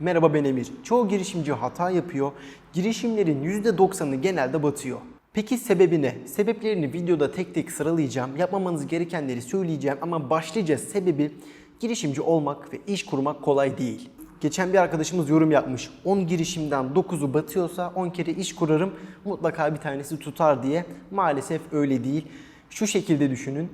Merhaba ben Emir. Çoğu girişimci hata yapıyor. Girişimlerin %90'ı genelde batıyor. Peki sebebi ne? Sebeplerini videoda tek tek sıralayacağım. Yapmamanız gerekenleri söyleyeceğim ama başlıca sebebi girişimci olmak ve iş kurmak kolay değil. Geçen bir arkadaşımız yorum yapmış. 10 girişimden 9'u batıyorsa 10 kere iş kurarım mutlaka bir tanesi tutar diye. Maalesef öyle değil. Şu şekilde düşünün.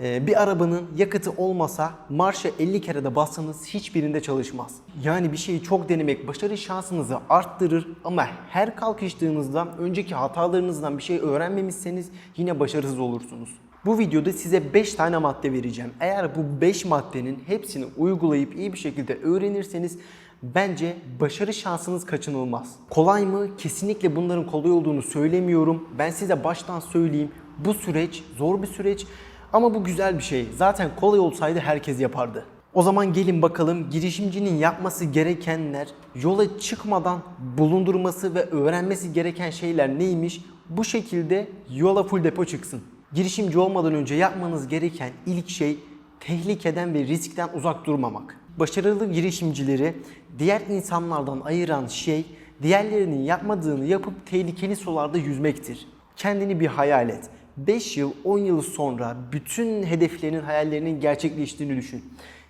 Ee, bir arabanın yakıtı olmasa marşa 50 kere de bassanız hiçbirinde çalışmaz. Yani bir şeyi çok denemek başarı şansınızı arttırır ama her kalkıştığınızda önceki hatalarınızdan bir şey öğrenmemişseniz yine başarısız olursunuz. Bu videoda size 5 tane madde vereceğim. Eğer bu 5 maddenin hepsini uygulayıp iyi bir şekilde öğrenirseniz bence başarı şansınız kaçınılmaz. Kolay mı? Kesinlikle bunların kolay olduğunu söylemiyorum. Ben size baştan söyleyeyim. Bu süreç zor bir süreç ama bu güzel bir şey. Zaten kolay olsaydı herkes yapardı. O zaman gelin bakalım girişimcinin yapması gerekenler, yola çıkmadan bulundurması ve öğrenmesi gereken şeyler neymiş? Bu şekilde yola full depo çıksın. Girişimci olmadan önce yapmanız gereken ilk şey tehlikeden ve riskten uzak durmamak. Başarılı girişimcileri diğer insanlardan ayıran şey diğerlerinin yapmadığını yapıp tehlikeli sularda yüzmektir. Kendini bir hayal et. 5 yıl, 10 yıl sonra bütün hedeflerinin, hayallerinin gerçekleştiğini düşün.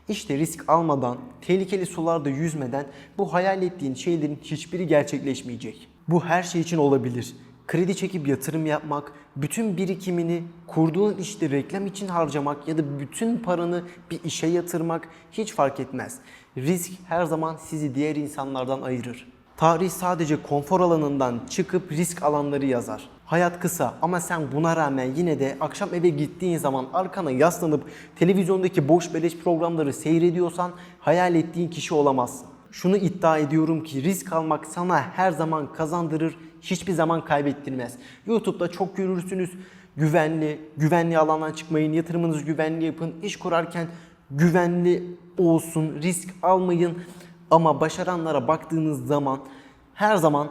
İşte risk almadan, tehlikeli sularda yüzmeden bu hayal ettiğin şeylerin hiçbiri gerçekleşmeyecek. Bu her şey için olabilir. Kredi çekip yatırım yapmak, bütün birikimini kurduğun işte reklam için harcamak ya da bütün paranı bir işe yatırmak hiç fark etmez. Risk her zaman sizi diğer insanlardan ayırır. Tarih sadece konfor alanından çıkıp risk alanları yazar. Hayat kısa ama sen buna rağmen yine de akşam eve gittiğin zaman arkana yaslanıp televizyondaki boş beleş programları seyrediyorsan hayal ettiğin kişi olamazsın. Şunu iddia ediyorum ki risk almak sana her zaman kazandırır, hiçbir zaman kaybettirmez. YouTube'da çok görürsünüz güvenli, güvenli alandan çıkmayın, yatırımınızı güvenli yapın, iş kurarken güvenli olsun, risk almayın. Ama başaranlara baktığınız zaman her zaman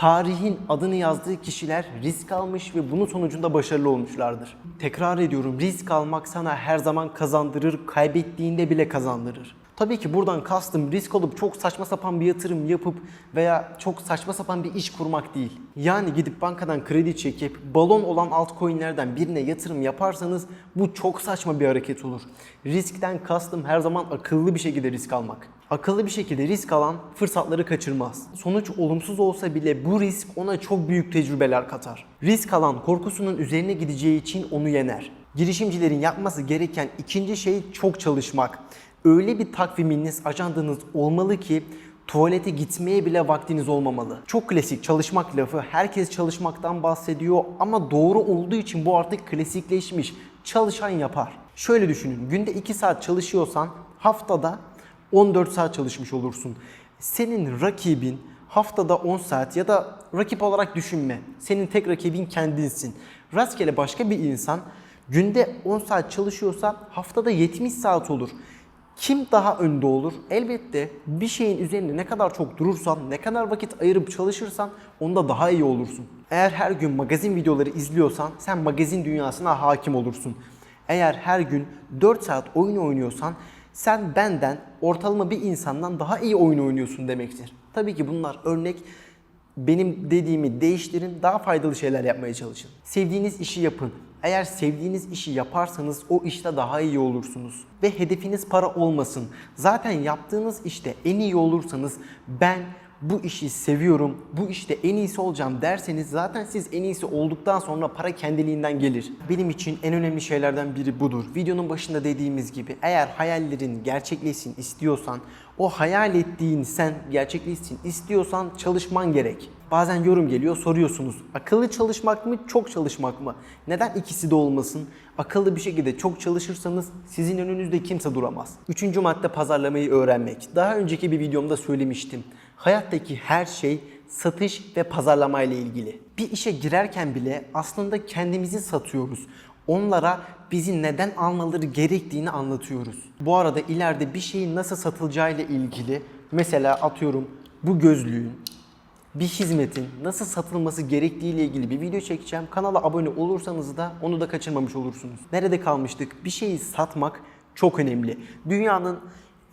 tarihin adını yazdığı kişiler risk almış ve bunun sonucunda başarılı olmuşlardır. Tekrar ediyorum risk almak sana her zaman kazandırır, kaybettiğinde bile kazandırır. Tabii ki buradan kastım risk alıp çok saçma sapan bir yatırım yapıp veya çok saçma sapan bir iş kurmak değil. Yani gidip bankadan kredi çekip balon olan altcoin'lerden birine yatırım yaparsanız bu çok saçma bir hareket olur. Riskten kastım her zaman akıllı bir şekilde risk almak. Akıllı bir şekilde risk alan fırsatları kaçırmaz. Sonuç olumsuz olsa bile bu risk ona çok büyük tecrübeler katar. Risk alan korkusunun üzerine gideceği için onu yener. Girişimcilerin yapması gereken ikinci şey çok çalışmak. Öyle bir takviminiz, ajandanız olmalı ki tuvalete gitmeye bile vaktiniz olmamalı. Çok klasik çalışmak lafı. Herkes çalışmaktan bahsediyor ama doğru olduğu için bu artık klasikleşmiş. Çalışan yapar. Şöyle düşünün. Günde 2 saat çalışıyorsan haftada 14 saat çalışmış olursun. Senin rakibin haftada 10 saat ya da rakip olarak düşünme. Senin tek rakibin kendinsin. Rastgele başka bir insan günde 10 saat çalışıyorsa haftada 70 saat olur. Kim daha önde olur? Elbette bir şeyin üzerinde ne kadar çok durursan, ne kadar vakit ayırıp çalışırsan onda daha iyi olursun. Eğer her gün magazin videoları izliyorsan sen magazin dünyasına hakim olursun. Eğer her gün 4 saat oyun oynuyorsan sen benden ortalama bir insandan daha iyi oyun oynuyorsun demektir. Tabii ki bunlar örnek benim dediğimi değiştirin, daha faydalı şeyler yapmaya çalışın. Sevdiğiniz işi yapın. Eğer sevdiğiniz işi yaparsanız o işte daha iyi olursunuz. Ve hedefiniz para olmasın. Zaten yaptığınız işte en iyi olursanız ben bu işi seviyorum, bu işte en iyisi olacağım derseniz zaten siz en iyisi olduktan sonra para kendiliğinden gelir. Benim için en önemli şeylerden biri budur. Videonun başında dediğimiz gibi eğer hayallerin gerçekleşsin istiyorsan, o hayal ettiğin sen gerçekleşsin istiyorsan çalışman gerek. Bazen yorum geliyor soruyorsunuz. Akıllı çalışmak mı, çok çalışmak mı? Neden ikisi de olmasın? Akıllı bir şekilde çok çalışırsanız sizin önünüzde kimse duramaz. Üçüncü madde pazarlamayı öğrenmek. Daha önceki bir videomda söylemiştim. Hayattaki her şey satış ve pazarlama ile ilgili. Bir işe girerken bile aslında kendimizi satıyoruz. Onlara bizi neden almaları gerektiğini anlatıyoruz. Bu arada ileride bir şeyin nasıl satılacağı ile ilgili mesela atıyorum bu gözlüğün bir hizmetin nasıl satılması gerektiği ile ilgili bir video çekeceğim. Kanala abone olursanız da onu da kaçırmamış olursunuz. Nerede kalmıştık? Bir şeyi satmak çok önemli. Dünyanın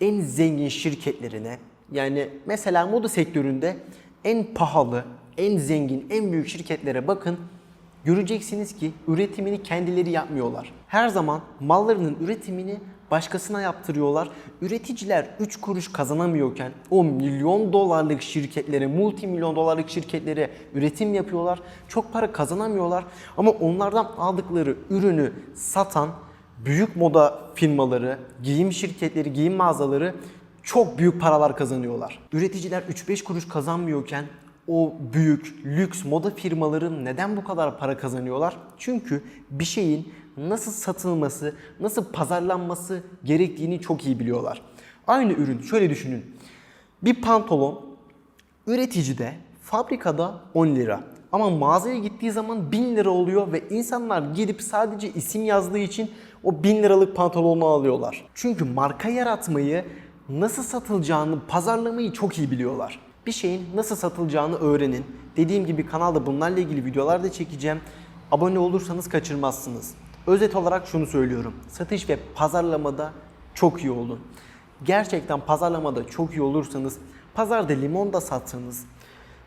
en zengin şirketlerine, Yani mesela moda sektöründe en pahalı, en zengin, en büyük şirketlere bakın. Göreceksiniz ki üretimini kendileri yapmıyorlar. Her zaman mallarının üretimini başkasına yaptırıyorlar. Üreticiler 3 kuruş kazanamıyorken o milyon dolarlık şirketlere, multi milyon dolarlık şirketlere üretim yapıyorlar. Çok para kazanamıyorlar ama onlardan aldıkları ürünü satan büyük moda firmaları, giyim şirketleri, giyim mağazaları çok büyük paralar kazanıyorlar. Üreticiler 3-5 kuruş kazanmıyorken o büyük lüks moda firmaları neden bu kadar para kazanıyorlar? Çünkü bir şeyin nasıl satılması, nasıl pazarlanması gerektiğini çok iyi biliyorlar. Aynı ürün şöyle düşünün. Bir pantolon üreticide, fabrikada 10 lira. Ama mağazaya gittiği zaman 1000 lira oluyor ve insanlar gidip sadece isim yazdığı için o 1000 liralık pantolonu alıyorlar. Çünkü marka yaratmayı, nasıl satılacağını, pazarlamayı çok iyi biliyorlar. Bir şeyin nasıl satılacağını öğrenin. Dediğim gibi kanalda bunlarla ilgili videolar da çekeceğim. Abone olursanız kaçırmazsınız. Özet olarak şunu söylüyorum. Satış ve pazarlamada çok iyi olun. Gerçekten pazarlamada çok iyi olursanız, pazarda limon da satsanız,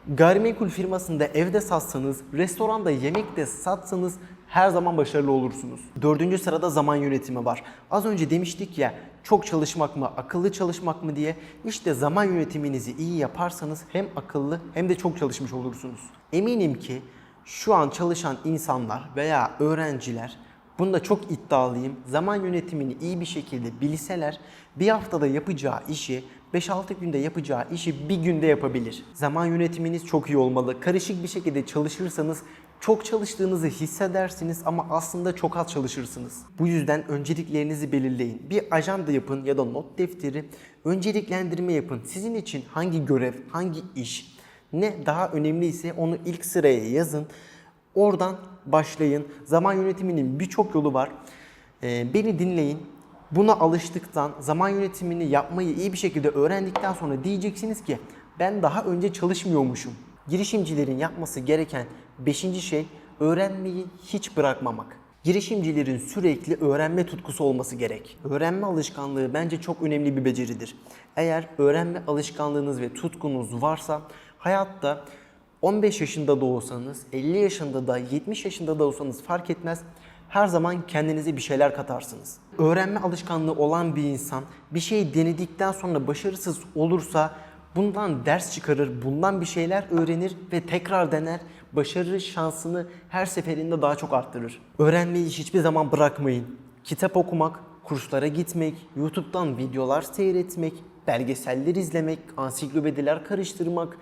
gayrimenkul firmasında evde satsanız, restoranda yemek de satsanız her zaman başarılı olursunuz. Dördüncü sırada zaman yönetimi var. Az önce demiştik ya çok çalışmak mı, akıllı çalışmak mı diye. İşte zaman yönetiminizi iyi yaparsanız hem akıllı hem de çok çalışmış olursunuz. Eminim ki şu an çalışan insanlar veya öğrenciler Bunda çok iddialıyım. Zaman yönetimini iyi bir şekilde bilseler bir haftada yapacağı işi 5-6 günde yapacağı işi bir günde yapabilir. Zaman yönetiminiz çok iyi olmalı. Karışık bir şekilde çalışırsanız çok çalıştığınızı hissedersiniz ama aslında çok az çalışırsınız. Bu yüzden önceliklerinizi belirleyin. Bir ajanda yapın ya da not defteri, önceliklendirme yapın. Sizin için hangi görev, hangi iş, ne daha önemliyse onu ilk sıraya yazın. Oradan başlayın. Zaman yönetiminin birçok yolu var. Ee, beni dinleyin. Buna alıştıktan, zaman yönetimini yapmayı iyi bir şekilde öğrendikten sonra diyeceksiniz ki ben daha önce çalışmıyormuşum. Girişimcilerin yapması gereken beşinci şey öğrenmeyi hiç bırakmamak. Girişimcilerin sürekli öğrenme tutkusu olması gerek. Öğrenme alışkanlığı bence çok önemli bir beceridir. Eğer öğrenme alışkanlığınız ve tutkunuz varsa hayatta 15 yaşında da olsanız, 50 yaşında da, 70 yaşında da olsanız fark etmez. Her zaman kendinize bir şeyler katarsınız. Öğrenme alışkanlığı olan bir insan bir şey denedikten sonra başarısız olursa bundan ders çıkarır, bundan bir şeyler öğrenir ve tekrar dener. Başarı şansını her seferinde daha çok arttırır. Öğrenmeyi hiçbir zaman bırakmayın. Kitap okumak, kurslara gitmek, YouTube'dan videolar seyretmek, belgeseller izlemek, ansiklopediler karıştırmak,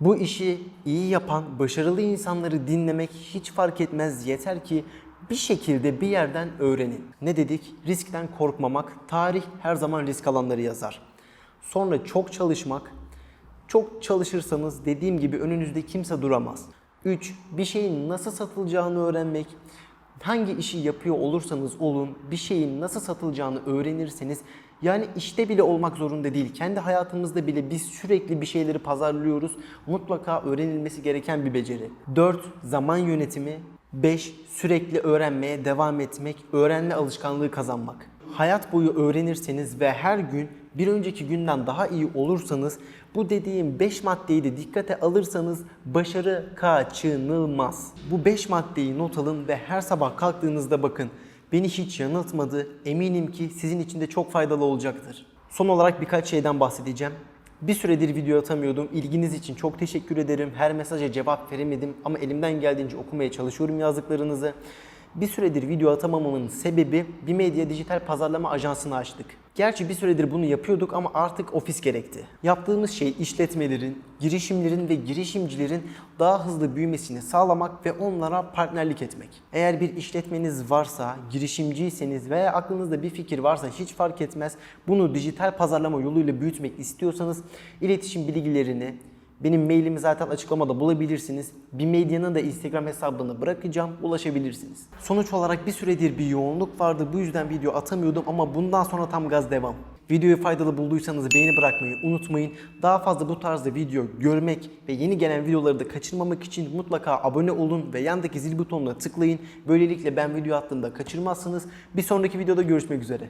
bu işi iyi yapan, başarılı insanları dinlemek hiç fark etmez. Yeter ki bir şekilde bir yerden öğrenin. Ne dedik? Riskten korkmamak. Tarih her zaman risk alanları yazar. Sonra çok çalışmak. Çok çalışırsanız dediğim gibi önünüzde kimse duramaz. 3. Bir şeyin nasıl satılacağını öğrenmek. Hangi işi yapıyor olursanız olun, bir şeyin nasıl satılacağını öğrenirseniz yani işte bile olmak zorunda değil. Kendi hayatımızda bile biz sürekli bir şeyleri pazarlıyoruz. Mutlaka öğrenilmesi gereken bir beceri. 4. Zaman yönetimi. 5. Sürekli öğrenmeye devam etmek, öğrenme alışkanlığı kazanmak. Hayat boyu öğrenirseniz ve her gün bir önceki günden daha iyi olursanız bu dediğim 5 maddeyi de dikkate alırsanız başarı kaçınılmaz. Bu 5 maddeyi not alın ve her sabah kalktığınızda bakın beni hiç yanıltmadı. Eminim ki sizin için de çok faydalı olacaktır. Son olarak birkaç şeyden bahsedeceğim. Bir süredir video atamıyordum. İlginiz için çok teşekkür ederim. Her mesaja cevap veremedim ama elimden geldiğince okumaya çalışıyorum yazdıklarınızı. Bir süredir video atamamamın sebebi bir medya dijital pazarlama ajansını açtık. Gerçi bir süredir bunu yapıyorduk ama artık ofis gerekti. Yaptığımız şey işletmelerin, girişimlerin ve girişimcilerin daha hızlı büyümesini sağlamak ve onlara partnerlik etmek. Eğer bir işletmeniz varsa, girişimciyseniz veya aklınızda bir fikir varsa hiç fark etmez. Bunu dijital pazarlama yoluyla büyütmek istiyorsanız iletişim bilgilerini, benim mailimi zaten açıklamada bulabilirsiniz. Bir medyanın da Instagram hesabını bırakacağım. Ulaşabilirsiniz. Sonuç olarak bir süredir bir yoğunluk vardı. Bu yüzden video atamıyordum ama bundan sonra tam gaz devam. Videoyu faydalı bulduysanız beğeni bırakmayı unutmayın. Daha fazla bu tarzda video görmek ve yeni gelen videoları da kaçırmamak için mutlaka abone olun ve yandaki zil butonuna tıklayın. Böylelikle ben video attığımda kaçırmazsınız. Bir sonraki videoda görüşmek üzere.